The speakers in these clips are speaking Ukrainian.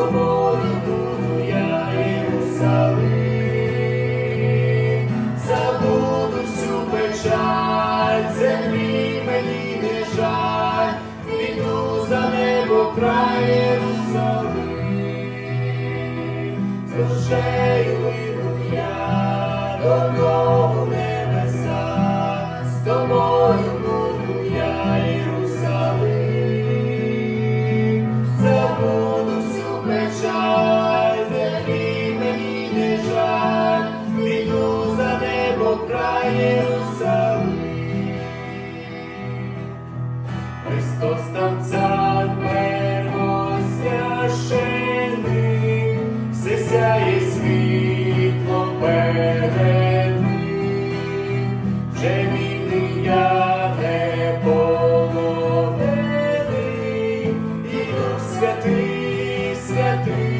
тобою буду я Єрусалим, забуду всю печаль, землі мені не жаль, піду за небо край Єрусалим, з душею йду я. Жаль, піду за небо Єрусалим. Христос там цар все сяє світло перед вже вільний я і Дух святий, святий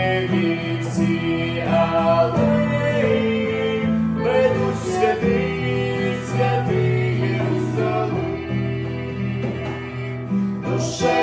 chão.